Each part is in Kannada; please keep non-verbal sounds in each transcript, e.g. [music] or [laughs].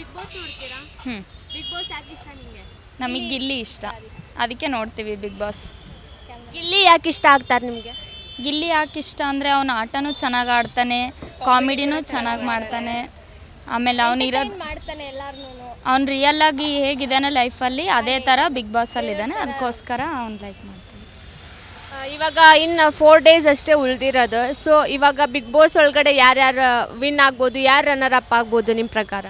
ಬಿಗ್ ಬಾಸ್ ನೋಡ್ತೀರಾ? ಹ್ಞೂ ಬಿಗ್ ಬಾಸ್ ಯಾಕೆ ಇಷ್ಟ ನಿಮಗೆ ನಮಗೆ ಗಿಲ್ಲಿ ಇಷ್ಟ. ಅದಕ್ಕೆ ನೋಡ್ತೀವಿ ಬಿಗ್ ಬಾಸ್ ಗಿಲ್ಲಿ ಯಾಕೆ ಇಷ್ಟ ಆಗ್ತಾರೆ ನಿಮಗೆ? ಗಿಲ್ಲಿ ಯಾಕೆ ಇಷ್ಟ ಅಂದರೆ ಅವನ ಆಟನೂ ಚೆನ್ನಾಗಿ ಆಡ್ತಾನೆ ಕಾಮಿಡಿನೂ ಚೆನ್ನಾಗಿ ಮಾಡ್ತಾನೆ. ಆಮೇಲೆ ಅವನು ಇರೋದು ಮಾಡ್ತಾನೆ ಎಲ್ಲಾರ್ನು ಅವ್ನು ರಿಯಲ್ ಆಗಿ ಹೇಗಿದ್ದಾನೆ ಲೈಫಲ್ಲಿ ಅದೇ ಥರ ಬಿಗ್ ಬಾಸಲ್ಲಿ ಇದ್ದಾನೆ. ಅದಕ್ಕೋಸ್ಕರ ಅವ್ನು ಲೈಕ್ ಮಾಡ್ತಾನೆ. ಇವಾಗ ಇನ್ನು ಫೋರ್ ಡೇಸ್ ಅಷ್ಟೇ ಉಳಿದಿರೋದು. ಸೊ ಇವಾಗ ಬಿಗ್ ಬಾಸ್ ಒಳಗಡೆ ಯಾರ್ಯಾರು ವಿನ್ ಆಗ್ಬೋದು ಯಾರು ರನ್ನರ್ ಅಪ್ ಆಗ್ಬೋದು ನಿಮ್ಮ ಪ್ರಕಾರ?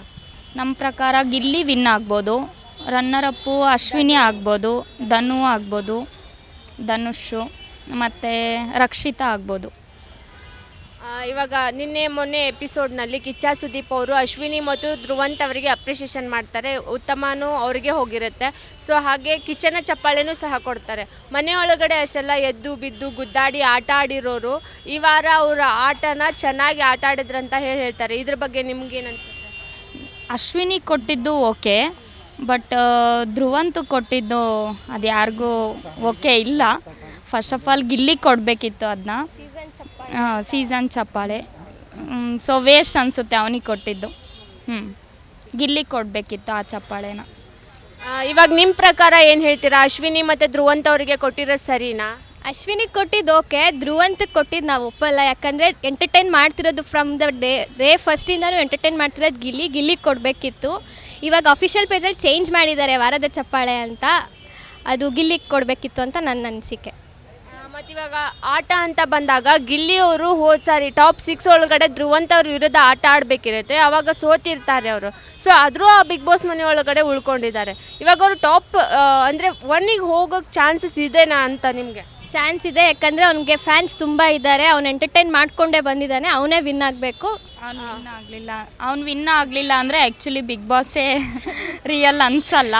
ನಮ್ಮ ಪ್ರಕಾರ ಗಿಲ್ಲಿ ವಿನ್ ಆಗ್ಬೋದು. ರನ್ನರಪ್ಪು ಅಶ್ವಿನಿ ಆಗ್ಬೋದು, ಧನು ಆಗ್ಬೋದು, ಧನುಷು, ಮತ್ತು ರಕ್ಷಿತಾ ಆಗ್ಬೋದು. ಇವಾಗ ನಿನ್ನೆ ಮೊನ್ನೆ ಎಪಿಸೋಡ್ನಲ್ಲಿ ಕಿಚ್ಚ ಸುದೀಪ್ ಅವರು ಅಶ್ವಿನಿ ಮತ್ತು ಧ್ರುವಂತ್ ಅವರಿಗೆ ಅಪ್ರಿಷಿಯೇಷನ್ ಮಾಡ್ತಾರೆ. ಉತ್ತಮನೂ ಅವರಿಗೆ ಹೋಗಿರುತ್ತೆ. ಸೊ ಹಾಗೆ ಕಿಚನ ಚಪ್ಪಾಳೆನೂ ಸಹ ಕೊಡ್ತಾರೆ. ಮನೆಯೊಳಗಡೆ ಅಷ್ಟೆಲ್ಲ ಎದ್ದು ಬಿದ್ದು ಗುದ್ದಾಡಿ ಆಟ ಆಡಿರೋರು ಈ ವಾರ ಅವರ ಆಟನ ಚೆನ್ನಾಗಿ ಆಟ ಆಡಿದ್ರಂತ ಹೇಳಿ ಹೇಳ್ತಾರೆ. ಇದ್ರ ಬಗ್ಗೆ ನಿಮ್ಗೇನು ಅನ್ಸುತ್ತೆ? ಅಶ್ವಿನಿ ಕೊಟ್ಟಿದ್ದು ಓಕೆ, ಬಟ್ ಧ್ರುವಂತು ಕೊಟ್ಟಿದ್ದು ಅದು ಯಾರಿಗೂ ಓಕೆ ಇಲ್ಲ. ಫಸ್ಟ್ ಆಫ್ ಆಲ್ ಗಿಲ್ಲಿ ಕೊಡಬೇಕಿತ್ತು ಅದನ್ನ ಸೀಸನ್ ಚಪ್ಪ ಸೀಸನ್ ಚಪ್ಪಾಳೆ. ಸೊ ವೇಸ್ಟ್ ಅನಿಸುತ್ತೆ ಅವನಿಗೆ ಕೊಟ್ಟಿದ್ದು. ಹ್ಞೂ ಗಿಲ್ಲಿ ಕೊಡಬೇಕಿತ್ತು ಆ ಚಪ್ಪಾಳೆನ. ಇವಾಗ ನಿಮ್ಮ ಪ್ರಕಾರ ಏನು ಹೇಳ್ತೀರಾ? ಅಶ್ವಿನಿ ಮತ್ತು ಧ್ರುವಂತ ಅವರಿಗೆ ಕೊಟ್ಟಿರೋದು ಸರಿನಾ? ಅಶ್ವಿನಿಗೆ ಕೊಟ್ಟಿದ್ದು ಓಕೆ ಧ್ರುವಂತಕ್ಕೆ ಕೊಟ್ಟಿದ್ದು ನಾವು ಒಪ್ಪಲ್ಲ. ಯಾಕಂದರೆ ಎಂಟರ್ಟೈನ್ ಮಾಡ್ತಿರೋದು ಫ್ರಮ್ ದ ಡೇ ಡೇ ಫಸ್ಟಿಂದನೂ ಎಂಟರ್ಟೈನ್ ಮಾಡ್ತಿರೋದು ಗಿಲ್ಲಿ ಗಿಲ್ಲಿ ಕೊಡಬೇಕಿತ್ತು. ಇವಾಗ ಅಫಿಷಿಯಲ್ ಪೇಜಲ್ಲಿ ಚೇಂಜ್ ಮಾಡಿದ್ದಾರೆ ವಾರದ ಚಪ್ಪಾಳೆ ಅಂತ. ಅದು ಗಿಲ್ಲಿಗೆ ಕೊಡಬೇಕಿತ್ತು ಅಂತ ನನ್ನ ಅನಿಸಿಕೆ. ಮತ್ತು ಇವಾಗ ಆಟ ಅಂತ ಬಂದಾಗ ಗಿಲ್ಲಿಯವರು ಹೋದ ಸಾರಿ ಟಾಪ್ ಸಿಕ್ಸ್ ಒಳಗಡೆ ಧ್ರುವಂತ ಅವ್ರ ವಿರುದ್ಧ ಆಟ ಆಡಬೇಕಿರುತ್ತೆ. ಆವಾಗ ಸೋತಿರ್ತಾರೆ ಅವರು. ಸೊ ಆದರೂ ಆ ಬಿಗ್ ಬಾಸ್ ಮನೆ ಒಳಗಡೆ ಉಳ್ಕೊಂಡಿದ್ದಾರೆ. ಇವಾಗ ಅವರು ಟಾಪ್ ಅಂದರೆ ಒನ್ನಿಗೆ ಹೋಗೋಕ್ಕೆ ಚಾನ್ಸಸ್ ಇದೆನಾ ಅಂತ ನಿಮಗೆ? ಚಾನ್ಸ್ ಇದೆ ಯಾಕಂದರೆ ಅವನಿಗೆ ಫ್ಯಾನ್ಸ್ ತುಂಬ ಇದ್ದಾರೆ ಅವ್ನು ಎಂಟರ್ಟೈನ್ ಮಾಡ್ಕೊಂಡೇ ಬಂದಿದ್ದಾನೆ ಅವನೇ ವಿನ್ ಆಗಬೇಕು. ಅವ್ನು ವಿನ್ ಆಗಲಿಲ್ಲ. ಅವ್ನು ವಿನ್ ಆಗಲಿಲ್ಲ ಅಂದರೆ ಆ್ಯಕ್ಚುಲಿ ಬಿಗ್ ಬಾಸೇ ರಿಯಲ್ [laughs] ಅನ್ಸಲ್ಲ.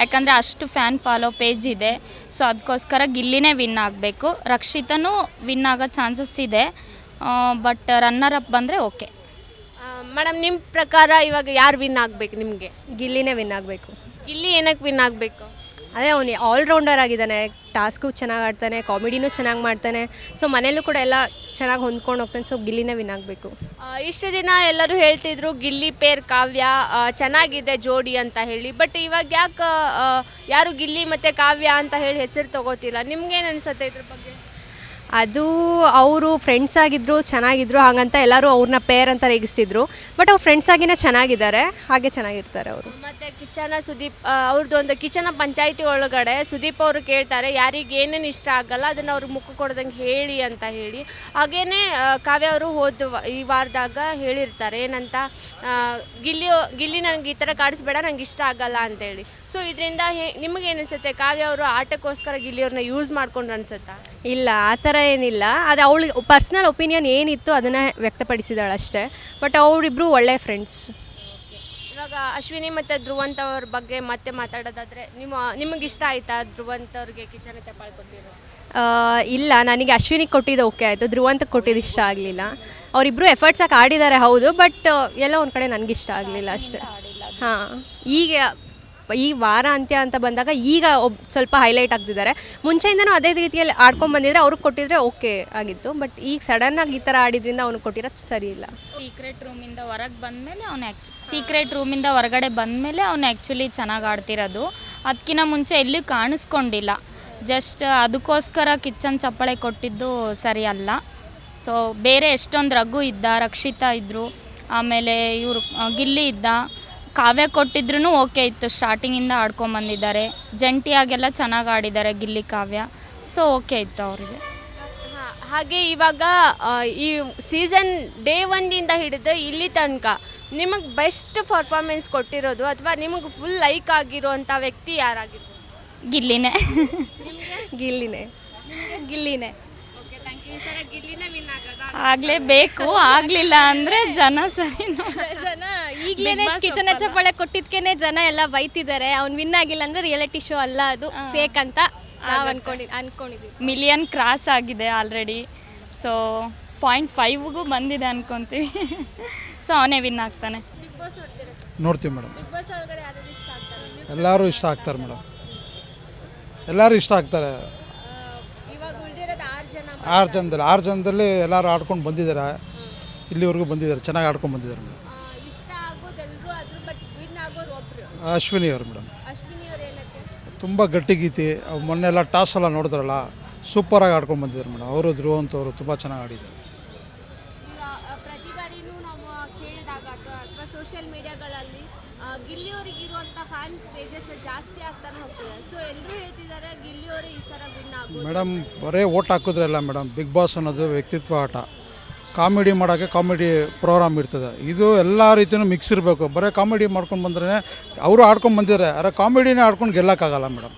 ಯಾಕಂದರೆ ಅಷ್ಟು ಫ್ಯಾನ್ ಫಾಲೋ ಪೇಜ್ ಇದೆ. ಸೊ ಅದಕ್ಕೋಸ್ಕರ ಗಿಲ್ಲಿನೇ ವಿನ್ ಆಗಬೇಕು. ರಕ್ಷಿತನೂ ವಿನ್ ಆಗೋ ಚಾನ್ಸಸ್ ಇದೆ. ಬಟ್ ರನ್ನರ್ ಅಪ್ ಬಂದರೆ ಓಕೆ ಮೇಡಮ್ ನಿಮ್ಮ ಪ್ರಕಾರ ಇವಾಗ ಯಾರು ವಿನ್ ಆಗಬೇಕು ನಿಮಗೆ? ಗಿಲ್ಲಿನೇ ವಿನ್ ಆಗಬೇಕು. ಗಿಲ್ಲಿ ಏನಕ್ಕೆ ವಿನ್ ಆಗಬೇಕು? ಅದೇ ಅವನು ಆಲ್ರೌಂಡರ್ ಆಗಿದ್ದಾನೆ. ಟಾಸ್ಕು ಚೆನ್ನಾಗಿ ಆಡ್ತಾನೆ ಕಾಮಿಡಿನೂ ಚೆನ್ನಾಗಿ ಮಾಡ್ತಾನೆ. ಸೊ ಮನೇಲೂ ಕೂಡ ಎಲ್ಲ ಚೆನ್ನಾಗಿ ಹೊಂದ್ಕೊಂಡು ಹೋಗ್ತಾನೆ. ಸೊ ಗಿಲ್ಲಿನೇ ವಿನ್ ಆಗಬೇಕು. ಇಷ್ಟು ದಿನ ಎಲ್ಲರೂ ಹೇಳ್ತಿದ್ರು, ಗಿಲ್ಲಿ ಪೇರ್ ಕಾವ್ಯ ಚೆನ್ನಾಗಿದೆ ಜೋಡಿ ಅಂತ ಹೇಳಿ. ಬಟ್ ಇವಾಗ ಯಾಕೆ ಯಾರು ಗಿಲ್ಲಿ ಮತ್ತು ಕಾವ್ಯ ಅಂತ ಹೇಳಿ ಹೆಸರು ತಗೋತಿಲ್ಲ? ನಿಮ್ಗೇನು ಅನಿಸುತ್ತೆ ಇದ್ರ ಬಗ್ಗೆ? ಅದು ಅವರು ಫ್ರೆಂಡ್ಸ್ ಆಗಿದ್ರು, ಚೆನ್ನಾಗಿದ್ರು, ಹಾಗಂತ ಎಲ್ಲರೂ ಅವ್ರನ್ನ ಪೇರ್ ಅಂತ ರೇಗಿಸ್ತಿದ್ರು. ಬಟ್ ಅವ್ರು ಫ್ರೆಂಡ್ಸ್ ಆಗಿನೇ ಚೆನ್ನಾಗಿದ್ದಾರೆ, ಹಾಗೆ ಚೆನ್ನಾಗಿರ್ತಾರೆ ಅವರು. ಮತ್ತು ಕಿಚನ ಸುದೀಪ್ ಅವ್ರದ್ದು ಒಂದು ಕಿಚನ ಪಂಚಾಯಿತಿ ಒಳಗಡೆ ಸುದೀಪ್ ಅವರು ಕೇಳ್ತಾರೆ, ಯಾರಿಗೆ ಏನೇನು ಇಷ್ಟ ಆಗಲ್ಲ, ಅದನ್ನು ಅವ್ರಿಗೆ ಮುಖ ಕೊಡ್ದಂಗೆ ಹೇಳಿ ಅಂತ ಹೇಳಿ. ಹಾಗೇ ಕಾವ್ಯ ಅವರು ಹೋದ ಈ ವಾರದಾಗ ಹೇಳಿರ್ತಾರೆ, ಏನಂತ ಗಿಲ್ಲಿ ಗಿಲ್ಲಿ ನನಗೆ ಈ ಥರ ಕಾಡಿಸ್ಬೇಡ, ನಂಗೆ ಇಷ್ಟ ಆಗಲ್ಲ ಅಂತೇಳಿ. ಸೊ ಇದರಿಂದ ನಿಮಗೆ ಅನಿಸುತ್ತೆ ಕಾವ್ಯ ಅವರು ಆಟಕ್ಕೋಸ್ಕರ ಗಿಲ್ಲಿಯವ್ರನ್ನ ಯೂಸ್ ಮಾಡ್ಕೊಂಡು ಅನ್ಸುತ್ತಾ? ಇಲ್ಲ ಆ ಥರ ಏನಿಲ್ಲ. ಅದು ಅವಳು ಪರ್ಸ್ನಲ್ ಒಪಿನಿಯನ್ ಏನಿತ್ತು ಅದನ್ನು ವ್ಯಕ್ತಪಡಿಸಿದಾಳೆ ಅಷ್ಟೇ. ಬಟ್ ಅವರಿಬ್ಬರು ಒಳ್ಳೆಯ ಫ್ರೆಂಡ್ಸ್ ಇವಾಗ ಅಶ್ವಿನಿ ಮತ್ತು ಧ್ರುವಂತ ಅವ್ರ ಬಗ್ಗೆ ಮತ್ತೆ ಮಾತಾಡೋದಾದರೆ ನಿಮ್ಮ ನಿಮಗೆ ಇಷ್ಟ ಆಯ್ತಾ ಧ್ರುವಂತ್ ಅವ್ರಿಗೆ ಕಿಚನ ಚಪ್ಪಾಳೆ ಕೊಟ್ಟಿರೋ ಇಲ್ಲ ನನಗೆ ಅಶ್ವಿನಿಗೆ ಕೊಟ್ಟಿದ್ದು ಓಕೆ ಆಯಿತು. ಧ್ರುವಂತಕ್ಕೆ ಕೊಟ್ಟಿದ್ದು ಇಷ್ಟ ಆಗಲಿಲ್ಲ. ಅವರಿಬ್ಬರು ಎಫರ್ಟ್ಸ್ ಹಾಕಿ ಆಡಿದ್ದಾರೆ ಹೌದು. ಬಟ್ ಎಲ್ಲ ಒಂದು ಕಡೆ ನನಗಿಷ್ಟ ಆಗಲಿಲ್ಲ ಅಷ್ಟೇ. ಹಾಂ. ಈಗ ಈ ವಾರ ಅಂತ್ಯ ಅಂತ ಬಂದಾಗ ಈಗ ಒಬ್ ಸ್ವಲ್ಪ ಹೈಲೈಟ್ ಆಗ್ತಿದ್ದಾರೆ. ಮುಂಚೆಯಿಂದನೂ ಅದೇ ರೀತಿಯಲ್ಲಿ ಆಡ್ಕೊಂಡು ಬಂದಿದ್ರೆ ಅವ್ರಿಗೆ ಕೊಟ್ಟಿದ್ರೆ ಓಕೆ ಆಗಿತ್ತು. ಬಟ್ ಈಗ ಸಡನ್ನಾಗಿ ಈ ಥರ ಆಡಿದ್ರಿಂದ ಅವ್ನಿಗೆ ಕೊಟ್ಟಿರೋದು ಸರಿ ಇಲ್ಲ. ಸೀಕ್ರೆಟ್ ರೂಮಿಂದ ಹೊರಗೆ ಬಂದಮೇಲೆ ಅವ್ನು ಆ್ಯಕ್ಚು ಸೀಕ್ರೆಟ್ ರೂಮಿಂದ ಹೊರಗಡೆ ಬಂದಮೇಲೆ ಅವ್ನು ಆ್ಯಕ್ಚುಲಿ ಚೆನ್ನಾಗಿ ಆಡ್ತಿರೋದು. ಅದಕ್ಕಿಂತ ಮುಂಚೆ ಎಲ್ಲೂ ಕಾಣಿಸ್ಕೊಂಡಿಲ್ಲ. ಜಸ್ಟ್ ಅದಕ್ಕೋಸ್ಕರ ಕಿಚನ್ ಚಪ್ಪಳೆ ಕೊಟ್ಟಿದ್ದು ಸರಿ ಅಲ್ಲ. ಸೊ ಬೇರೆ ಎಷ್ಟೊಂದು ರಘು ಇದ್ದ, ರಕ್ಷಿತಾ ಇದ್ದರು ಆಮೇಲೆ ಇವರು ಗಿಲ್ಲಿ ಇದ್ದ ಕಾವ್ಯ ಕೊಟ್ಟಿದ್ರು ಓಕೆ ಇತ್ತು. ಸ್ಟಾರ್ಟಿಂಗಿಂದ ಆಡ್ಕೊಂಬಂದಿದ್ದಾರೆ ಜಂಟಿಯಾಗೆಲ್ಲ ಚೆನ್ನಾಗಿ ಆಡಿದ್ದಾರೆ ಗಿಲ್ಲಿ ಕಾವ್ಯ. ಸೊ ಓಕೆ ಇತ್ತು ಅವರಿಗೆ. ಹಾಗೆ ಇವಾಗ ಆ, ಈ ಸೀಸನ್ ಡೇ ಒಂದಿಂದ ಹಿಡಿದು ಇಲ್ಲಿ ತನಕ ನಿಮಗೆ ಬೆಸ್ಟ್ ಪರ್ಫಾರ್ಮೆನ್ಸ್ ಕೊಟ್ಟಿರೋದು ಅಥವಾ ನಿಮಗೆ ಫುಲ್ ಲೈಕ್ ಆಗಿರುವಂಥ ವ್ಯಕ್ತಿ ಯಾರಾಗಿರ್ಬೋದು? ಗಿಲ್ಲಿನೇ. ಗಿಲ್ಲಿನೇ. ಗಿಲ್ಲಿನೇ. ಆಗಲೇಬೇಕು ಆಗಲಿಲ್ಲ ಅಂದ್ರೆ ಜನ ಸರಿ ನೋಡಿ ಜನ ಈಗಲೇ ಕಿಚನ್ ಚಪ್ಪಾಳೆ ಕೊಟ್ಟಿದ್ಕೇನೆ ಜನ ಎಲ್ಲ ಬೈತಿದ್ದಾರೆ. ಅವ್ನು ವಿನ್ ಆಗಿಲ್ಲ ಅಂದ್ರೆ ರಿಯಾಲಿಟಿ ಶೋ ಅಲ್ಲ ಅದು ಫೇಕ್ ಅಂತ ನಾವು ಅನ್ಕೊಂಡಿ ಅನ್ಕೊಂಡಿದ್ವಿ ಮಿಲಿಯನ್ ಕ್ರಾಸ್ ಆಗಿದೆ ಆಲ್ರೆಡಿ ಸೊ ಪಾಯಿಂಟ್ ಫೈವ್ಗೂ ಬಂದಿದೆ ಅನ್ಕೊಂತೀವಿ. [laughs] ಸೊ ಅವನೇ ವಿನ್ ಆಗ್ತಾನೆ. ನೋಡ್ತೀವಿ ಮೇಡಮ್. ಬಿಗ್ ಬಾಸ್ ಒಳಗಡೆ ಇಷ್ಟ ಆಗ್ತಾರೆ? ಎಲ್ಲರೂ ಇಷ್ಟ ಆಗ್ತಾರೆ ಮೇಡಮ್. ಎಲ್ಲರೂ ಇಷ್ಟ ಆಗ್ತಾರೆ. ಆರು ಜನ ಜನದಲ್ಲಿ ಆರು ಜನದಲ್ಲಿ ಎಲ್ಲರೂ ಆಡ್ಕೊಂಡು ಬಂದಿದ್ದಾರೆ. ಇಲ್ಲಿವರೆಗೂ ಬಂದಿದ್ದಾರೆ ಚೆನ್ನಾಗಿ ಆಡ್ಕೊಂಡು ಬಂದಿದ್ದಾರೆ ಮೇಡಮ್. ಅಶ್ವಿನಿ ಅವರು ಮೇಡಮ್. ತುಂಬ ಗಟ್ಟಿ ಗೀತಿ. ಮೊನ್ನೆಲ್ಲ ಟಾಸ್ ಎಲ್ಲ ನೋಡಿದ್ರಲ್ಲ ಸೂಪರಾಗಿ ಆಡ್ಕೊಂಡು ಬಂದಿದ್ದಾರೆ ಮೇಡಮ್. ಅವರು ಧ್ರುವಂತವರು ತುಂಬ ಚೆನ್ನಾಗಿ ಆಡಿದ್ದಾರೆ ಈಗ ಆ, ಪ್ರತಿ ಬಾರಿನೂ ನಾವು ಕೇಳಿದಾಗ ಅಥವಾ ಅಥವಾ ಸೋಷಿಯಲ್ ಮೀಡಿಯಾಗಳಲ್ಲಿ ಜಾಸ್ತಿ ಆಗ್ತಾನೆ ಹೋಗ್ತಿದೆ. ಸೊ ಎಲ್ಲರೂ ಹೇಳ್ತಿದ್ದಾರೆ ಗಿಲ್ಲಿಯವರು ಈ ಸಲ ವಿನ್ ಆಗೋದು ಮೇಡಮ್ ಬರೀ ಓಟ್ ಹಾಕಿದ್ರೆ ಅಲ್ಲ ಮೇಡಮ್ ಬಿಗ್ ಬಾಸ್ ಅನ್ನೋದು ವ್ಯಕ್ತಿತ್ವ ಆಟ ಕಾಮಿಡಿ ಮಾಡೋಕ್ಕೆ ಕಾಮಿಡಿ ಪ್ರೋಗ್ರಾಮ್ ಇರ್ತದೆ. ಇದು ಎಲ್ಲ ರೀತಿಯೂ ಮಿಕ್ಸ್ ಇರಬೇಕು. ಬರೀ ಕಾಮಿಡಿ ಮಾಡ್ಕೊಂಡು ಬಂದ್ರೆ ಅವರು ಆಡ್ಕೊಂಡು ಬಂದಿದ್ದಾರೆ. ಅರೆ ಕಾಮಿಡಿನೇ ಆಡ್ಕೊಂಡು ಗೆಲ್ಲಕ್ಕಾಗಲ್ಲ ಮೇಡಮ್.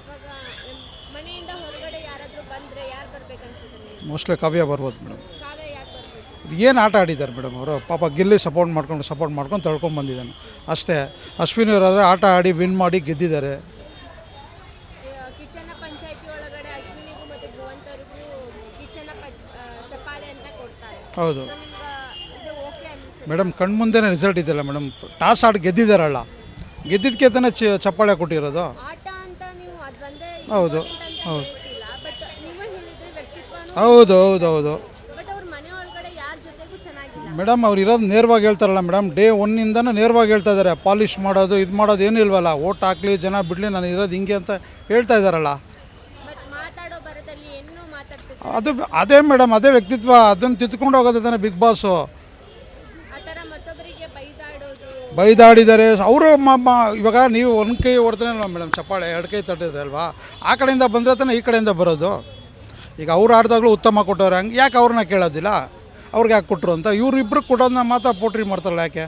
ಇವಾಗ ಮ್, ಮನೆಯಿಂದ ಹೊರಗಡೆ ಯಾರಾದರೂ ಬಂದರೆ ಯಾರು ಬರ್ಬೇಕನ್ಸುತ್ತೆ ನಿಮ್ಗೆ? ಮೋಸ್ಟ್ಲಿ ಕಾವ್ಯ ಬರ್ಬೋದು ಮೇಡಮ್. ಏನು ಆಟ ಆಡಿದ್ದಾರೆ ಮೇಡಮ್ ಅವರು? ಪಾಪ ಗಿಲ್ಲಿ ಸಪೋರ್ಟ್ ಮಾಡ್ಕೊಂಡು ಸಪೋರ್ಟ್ ಮಾಡ್ಕೊಂಡು ತಳ್ಕೊಂಡು ಬಂದಿದ್ದಾನೆ. ಅಷ್ಟೇ. ಅಶ್ವಿನಿ ಅವರಾದರೆ ಆಟ ಆಡಿ ವಿನ್ ಮಾಡಿ ಗೆದ್ದಿದ್ದಾರೆ. ಹೌದು. ಮೇಡಮ್ ಕಣ್ಮುಂದೆನೇ ರಿಸಲ್ಟ್ ಇದೆಯಲ್ಲ ಮೇಡಮ್ ಟಾಸ್ ಆಡಿ ಗೆದ್ದಿದ್ದಾರಲ್ಲ. ಗೆದ್ದಿದ್ದಕ್ಕೆ ತಾನೇ ಚ ಚಪ್ಪಾಳೆ ಕೊಟ್ಟಿರೋದು? ಹೌದು. ಹೌದು. ಹೌದು ಹೌದು ಹೌದು ಬಟ್ ಅವ್ರ ಮನೆ ಒಳಗಡೆ ಯಾರ ಜೊತೆಗೂ ಚೆನ್ನಾಗಿಲ್ಲ ಮೇಡಮ್ ಅವ್ರು ಇರೋದು ನೇರವಾಗಿ ಹೇಳ್ತಾರಲ್ಲ ಮೇಡಮ್ ಡೇ ಒನ್ನಿಂದನೂ ನೇರವಾಗಿ ಹೇಳ್ತಾ ಇದ್ದಾರೆ. ಪಾಲಿಷ್ ಮಾಡೋದು ಇದು ಮಾಡೋದು ಏನೂ ಇಲ್ವಲ್ಲ. ಓಟ್ ಹಾಕ್ಲಿ ಜನ ಬಿಡಲಿ ನಾನು ಇರೋದು ಹಿಂಗೆ ಅಂತ ಹೇಳ್ತಾ ಇದ್ದಾರಲ್ಲ. ಅದು ಅದೇ ಮೇಡಮ್ ಅದೇ ವ್ಯಕ್ತಿತ್ವ. ಅದನ್ನು ತಿದ್ಕೊಂಡು ಹೋಗೋದು ತಾನೆ ಬಿಗ್ ಬಾಸು. ಬೈದಾಡಿದ್ದಾರೆ ಅವರು ಇವಾಗ ನೀವು ಒಂದು ಕೈ ಹೊಡೆದ್ರೆ ಮೇಡಮ್ ಚಪ್ಪಾಳೆ ಎರಡು ಕೈ ತಟ್ಟಿದ್ರೆ ಅಲ್ವಾ? ಆ ಕಡೆಯಿಂದ ಬಂದರೆ ತಾನೆ ಈ ಕಡೆಯಿಂದ ಬರೋದು. ಈಗ ಅವ್ರು ಆಡಿದಾಗಲೂ ಉತ್ತಮ ಕೊಟ್ಟವ್ರೆ ಹಂಗೆ ಯಾಕೆ ಅವ್ರನ್ನ ಕೇಳೋದಿಲ್ಲ? ಅವ್ರಿಗೆ ಯಾಕೆ ಕೊಟ್ಟರು ಅಂತ? ಇವರಿಬ್ಬರು ಕೊಡೋದನ್ನ ಮಾತ್ರ ಪೋಟ್ರಿ ಮಾಡ್ತಾರಲ್ಲ ಯಾಕೆ?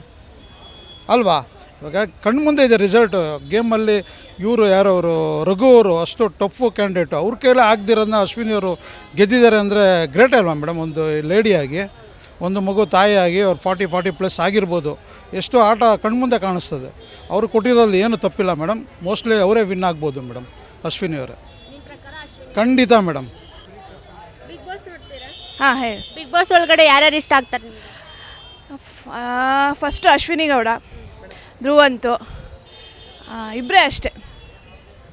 ಅಲ್ವಾ? ಇವಾಗ ಕಣ್ಮುಂದೆ ಇದೆ ರಿಸಲ್ಟು ಗೇಮಲ್ಲಿ ಇವರು ಯಾರವರು ರಘು ಅವರು ಅಷ್ಟು ಟಫು ಕ್ಯಾಂಡಿಡೇಟು ಅವ್ರ ಕೈಲೇ ಆಗದಿರೋದನ್ನ ಅಶ್ವಿನಿ ಅವರು ಗೆದ್ದಿದ್ದಾರೆ ಅಂದರೆ ಗ್ರೇಟ್ ಅಲ್ವಾ ಮೇಡಮ್ ಒಂದು ಲೇಡಿಯಾಗಿ ಒಂದು ಮಗು ತಾಯಿಯಾಗಿ ಅವ್ರು ಫಾರ್ಟಿ ಫಾರ್ಟಿ ಪ್ಲಸ್ ಆಗಿರ್ಬೋದು. ಎಷ್ಟು ಆಟ ಕಣ್ಮುಂದೆ ಕಾಣಿಸ್ತದೆ. ಅವರು ಕೊಟ್ಟಿರೋದ್ರಲ್ಲಿ ಏನು ತಪ್ಪಿಲ್ಲ ಮೇಡಮ್ ಮೋಸ್ಟ್ಲಿ ಅವರೇ ವಿನ್ ಆಗ್ಬೋದು ಮೇಡಮ್ ಅಶ್ವಿನಿ ಅವರೇ. ಖಂಡಿತ ಮೇಡಮ್ ಹಾಂ ಹೇಳಿ. ಬಿಗ್ ಬಾಸ್ ಒಳಗಡೆ ಯಾರ್ಯಾರು ಇಷ್ಟ ಆಗ್ತಾರೆ ನಿಮ್ಗೆ? ಫಸ್ಟು ಅಶ್ವಿನಿ ಗೌಡ ಧ್ರುವಂತು ಇಬ್ಬರೇ ಅಷ್ಟೇ.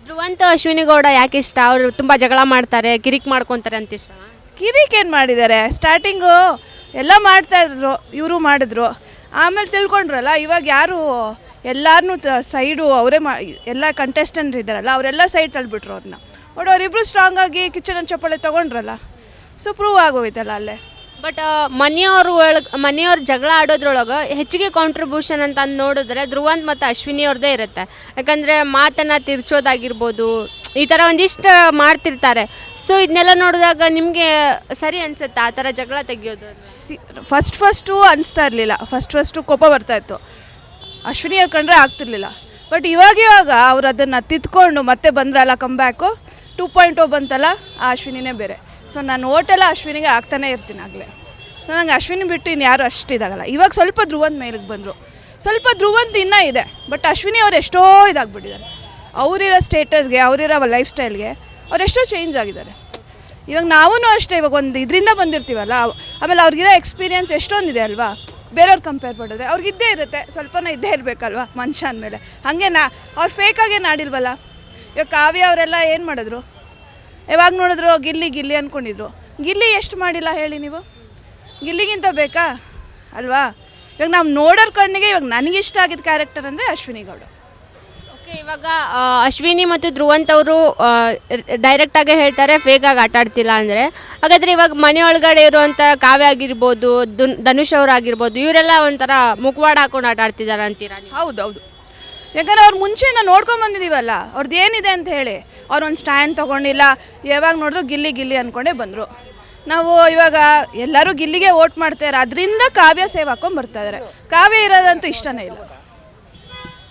ಧ್ರುವಂತ ಅಶ್ವಿನಿ ಗೌಡ ಯಾಕೆ ಇಷ್ಟ? ಅವರು ತುಂಬ ಜಗಳ ಮಾಡ್ತಾರೆ ಕಿರಿಕ್ ಮಾಡ್ಕೊತಾರೆ ಅಂತ ಇಷ್ಟ? ಕಿರಿಕ್ ಏನು ಮಾಡಿದ್ದಾರೆ? ಸ್ಟಾರ್ಟಿಂಗು ಎಲ್ಲ ಮಾಡ್ತಾ ಇದ್ರು ಇವರು ಮಾಡಿದ್ರು. ಆಮೇಲೆ ತಿಳ್ಕೊಂಡ್ರಲ್ಲ ಇವಾಗ ಯಾರು ಎಲ್ಲಾರನ್ನೂ ಸೈಡು ಅವರೇ ಮಾ ಎಲ್ಲ ಕಂಟೆಸ್ಟೆಂಟ್ ಇದ್ದಾರಲ್ಲ ಅವರೆಲ್ಲ ಸೈಡ್ ತಳ್ಬಿಟ್ರು ಅವ್ರನ್ನ ಬಟ್ ಅವರಿಬ್ಬರು ಸ್ಟ್ರಾಂಗಾಗಿ ಕಿಚನ್ ಚಪ್ಪಳೆ ತೊಗೊಂಡ್ರಲ್ಲ. ಸೊ ಪ್ರೂವ್ ಆಗೋಯ್ತಲ್ಲ ಅಲ್ಲೇ. ಬಟ್ ಮನೆಯವ್ರ ಒಳಗೆ ಮನೆಯವ್ರ ಜಗಳ ಆಡೋದ್ರೊಳಗೆ ಹೆಚ್ಚಿಗೆ ಕಾಂಟ್ರಿಬ್ಯೂಷನ್ ಅಂತ ಅಂದ್ ನೋಡಿದ್ರೆ ಧ್ರುವಂತ್ ಮತ್ತು ಅಶ್ವಿನಿ ಅವ್ರದ್ದೇ ಇರುತ್ತೆ. ಯಾಕಂದರೆ ಮಾತನ್ನು ತಿರ್ಚೋದಾಗಿರ್ಬೋದು ಈ ಥರ ಒಂದಿಷ್ಟು ಮಾಡ್ತಿರ್ತಾರೆ. ಸೊ ಇದನ್ನೆಲ್ಲ ನೋಡಿದಾಗ ನಿಮಗೆ ಸರಿ ಅನಿಸುತ್ತೆ? ಆ ಥರ ಜಗಳ ತೆಗಿಯೋದು ಸಿ ಫಸ್ಟ್ ಫಸ್ಟು ಅನಿಸ್ತಾ ಇರಲಿಲ್ಲ. ಫಸ್ಟ್ ಫಸ್ಟು ಕೋಪ ಬರ್ತಾಯಿತ್ತು ಅಶ್ವಿನಿ ಅವ್ರು ಕಂಡ್ರೆ ಆಗ್ತಿರ್ಲಿಲ್ಲ. ಬಟ್ ಇವಾಗ ಇವಾಗ ಅವ್ರು ಅದನ್ನು ತಿದ್ಕೊಂಡು ಮತ್ತೆ ಬಂದ್ರಲ್ಲ ಕಂಬ್ಯಾಕು ಟೂ ಪಾಯಿಂಟ್ ಓ ಬಂತಲ್ಲ ಆ ಅಶ್ವಿನಿನೇ ಬೇರೆ. ಸೊ ನಾನು ಓಟೆಲ್ಲ ಅಶ್ವಿನಿಗೆ ಆಗ್ತಾನೆ ಇರ್ತೀನಿ ಆಗಲೇ. ಸೊ ನಂಗೆ ಅಶ್ವಿನಿ ಬಿಟ್ಟು ಇನ್ನು ಯಾರು ಅಷ್ಟು ಇದಾಗಲ್ಲ. ಇವಾಗ ಸ್ವಲ್ಪ ಧ್ರುವಂದ ಮೇಲಿಗೆ ಬಂದರು. ಸ್ವಲ್ಪ ಧ್ರುವಂತ ಇನ್ನೂ ಇದೆ ಬಟ್ ಅಶ್ವಿನಿ ಅವ್ರು ಎಷ್ಟೋ ಇದಾಗ್ಬಿಟ್ಟಿದ್ದಾರೆ. ಅವರಿರೋ ಸ್ಟೇಟಸ್ಗೆ, ಅವರಿರೋ ಲೈಫ್ ಸ್ಟೈಲ್ಗೆ ಅವರೆಷ್ಟೋ ಚೇಂಜ್ ಆಗಿದ್ದಾರೆ. ಇವಾಗ ನಾವೂ ಅಷ್ಟೇ, ಇವಾಗ ಒಂದು ಇದರಿಂದ ಬಂದಿರ್ತೀವಲ್ಲ, ಆಮೇಲೆ ಅವ್ರಿಗಿರೋ ಎಕ್ಸ್ಪೀರಿಯನ್ಸ್ ಎಷ್ಟೊಂದಿದೆ ಅಲ್ವಾ? ಬೇರೆಯವ್ರು ಕಂಪೇರ್ ಮಾಡಿದ್ರೆ ಅವ್ರಿಗೆ ಇದ್ದೇ ಇರುತ್ತೆ, ಸ್ವಲ್ಪನ ಇದ್ದೇ ಇರಬೇಕಲ್ವ ಮನುಷ್ಯ ಅಂದಮೇಲೆ ಹಾಗೆ ನಾ ಅವ್ರು ಫೇಕಾಗೇ ನಾಡಿಲ್ವಲ್ಲ ಇವಾಗ ಕಾವ್ಯ ಅವರೆಲ್ಲ ಏನು ಮಾಡಿದ್ರು? ಯಾವಾಗ ನೋಡಿದ್ರು ಗಿಲ್ಲಿ ಗಿಲ್ಲಿ ಅಂದ್ಕೊಂಡಿದ್ರು ಗಿಲ್ಲಿ ಎಷ್ಟು ಮಾಡಿಲ್ಲ ಹೇಳಿ ನೀವು? ಗಿಲ್ಲಿಗಿಂತ ಬೇಕಾ? ಅಲ್ವಾ? ಇವಾಗ ನಾವು ನೋಡೋರ್ ಕಣ್ಣಿಗೆ ಇವಾಗ ನನಗಿಷ್ಟ ಆಗಿದ್ದ ಕ್ಯಾರೆಕ್ಟರ್ ಅಂದರೆ ಅಶ್ವಿನಿ ಗೌಡ. ಓಕೆ ಇವಾಗ ಆ, ಅಶ್ವಿನಿ ಮತ್ತು ಧ್ರುವಂತ್ ಅವರು ಡೈರೆಕ್ಟಾಗೇ ಹೇಳ್ತಾರೆ ಫೇಕಾಗಿ ಆಟ ಆಡ್ತಿಲ್ಲ ಅಂದರೆ. ಹಾಗಾದರೆ ಇವಾಗ ಮನೆ ಒಳಗಡೆ ಇರುವಂಥ ಕಾವ್ಯ ಆಗಿರ್ಬೋದು ದುನ್- ಧನುಷ್ ಅವ್ರು ಆಗಿರ್ಬೋದು ಇವರೆಲ್ಲ ಒಂಥರ ಮುಖವಾಡ ಹಾಕೊಂಡು ಆಟ ಆಡ್ತಿದ್ದಾರೆ ಅಂತೀರಾ ನೀವು? ಹೌದೌದು. ಯಾಕಂದ್ರೆ ಅವ್ರು ಮುಂಚೆಯಿಂದ ನಾವು ಬಂದಿದ್ದೀವಲ್ಲ ಅವ್ರದ್ದು ಏನಿದೆ ಅಂತ ಹೇಳಿ. ಅವ್ರು ಒಂದು ಸ್ಟ್ಯಾಂಡ್ ತೊಗೊಂಡಿಲ್ಲ ಯಾವಾಗ ನೋಡಿದ್ರು ಗಿಲ್ಲಿ ಗಿಲ್ಲಿ ಅಂದ್ಕೊಂಡೇ ಬಂದರು. ನಾವು ಇವಾಗ ಎಲ್ಲರೂ ಗಿಲ್ಲಿಗೆ ವೋಟ್ ಮಾಡ್ತಾರೆ ಅದರಿಂದ ಕಾವ್ಯ ಸೇವ್ ಹಾಕೊಂಡು ಬರ್ತಾ ಇದ್ದಾರೆ ಕಾವ್ಯ ಇರೋದಂತೂ ಇಷ್ಟನೇ ಇಲ್ಲ.